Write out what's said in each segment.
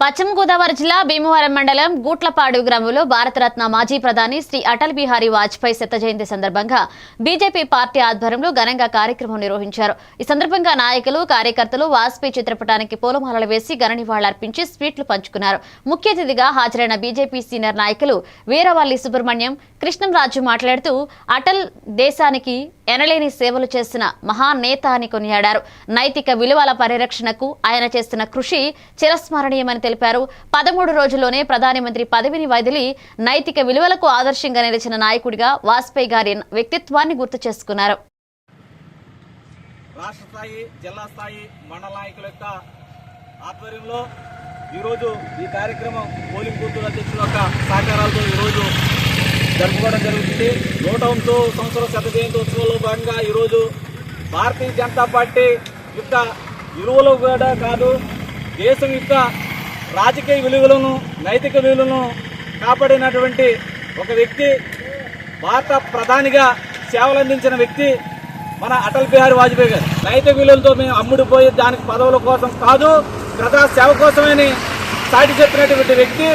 పశ్చిమ గోదావరి జిల్లా భీమవరం మండలం గూట్లపాడు గ్రామంలో భారతరత్న మాజీ ప్రధాని శ్రీ అటల్ బిహారీ వాజ్పేయి శత జయంతి సందర్భంగా బీజేపీ పార్టీ ఆధ్వర్యంలో ఘనంగా కార్యక్రమం నిర్వహించారు. ఈ సందర్భంగా నాయకులు కార్యకర్తలు వాజ్పేయి చిత్రపటానికి పూలమాలలు వేసి ఘన నివాళులర్పించి స్వీట్లు పంచుకున్నారు. ముఖ్య అతిథిగా హాజరైన బీజేపీ సీనియర్ నాయకులు వీరవల్లి సుబ్రహ్మణ్యం కృష్ణంరాజు మాట్లాడుతూ అటల్ దేశానికి ఎనలేని సేవలు చేసిన మహానేత అని కొనియాడారు. నైతిక విలువల పరిరక్షణకు ఆయన చేస్తున్న కృషి చిరస్మరణీయమని తెలిపారు. పదమూడు రోజుల్లోనే ప్రధానమంత్రి పదవిని వదిలి నైతిక విలువలకు ఆదర్శంగా నిలిచిన నాయకుడిగా వాజ్పేయి గారి వ్యక్తిత్వాన్ని గుర్తు చేసుకున్నారు. రాష్ట్ర స్థాయి జిల్లా స్థాయి మండల నాయకుల యొక్క ఆధ్వర్యంలో ఈరోజు ఈ కార్యక్రమం పోలింగ్ బూత్ అధ్యక్షుల యొక్క సహకారాలతో ఈరోజు జరుపుకోవడం జరుగుతుంది. నూట తొమ్మిదో సంవత్సర శత జయంతి ఉత్సవంలో భాగంగా ఈరోజు భారతీయ జనతా పార్టీ యొక్క విలువలు కూడా కాదు దేశం యొక్క రాజకీయ విలువలను నైతిక విలువలను కాపాడినటువంటి ఒక వ్యక్తి భారత ప్రధానిగా సేవలు అందించిన వ్యక్తి మన అటల్ బిహారీ వాజ్పేయి గారు. నైతిక విలువలతో మేము అమ్ముడిపోయి దానికి పదవుల కోసం కాదు ప్రజా సేవ కోసమని సాటి చెప్పినటువంటి వ్యక్తి.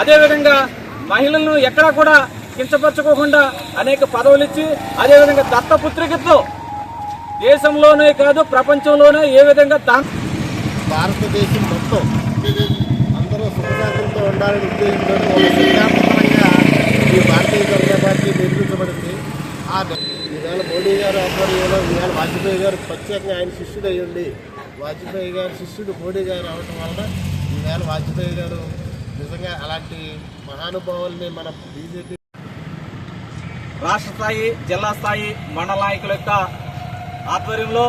అదేవిధంగా మహిళలను ఎక్కడా కూడా కించపరచుకోకుండా అనేక పదవులు ఇచ్చి అదేవిధంగా దత్తపుత్రికతో దేశంలోనే కాదు ప్రపంచంలోనే ఏ విధంగా భారతదేశం మొత్తం అందరూ సుఖశాంతంతో ఉండాలని ఉద్దేశంతో ఈ భారతీయ జనతా పార్టీ నిర్మించబడింది. ఆ ఈవేళ మోడీ గారు ఆధ్వర్యంలో ఈవేళ వాజ్పేయి గారు ప్రత్యేకంగా ఆయన శిష్యుడు అయ్యండి వాజ్పేయి గారు శిష్యుడు మోడీ గారు అవడం వలన ఈవేళ వాజ్పేయి గారు నిజంగా అలాంటి మహానుభావుల్ని మన బీజేపీ రాష్ట్ర స్థాయి జిల్లా స్థాయి మండల నాయకుల యొక్క ఆధ్వర్యంలో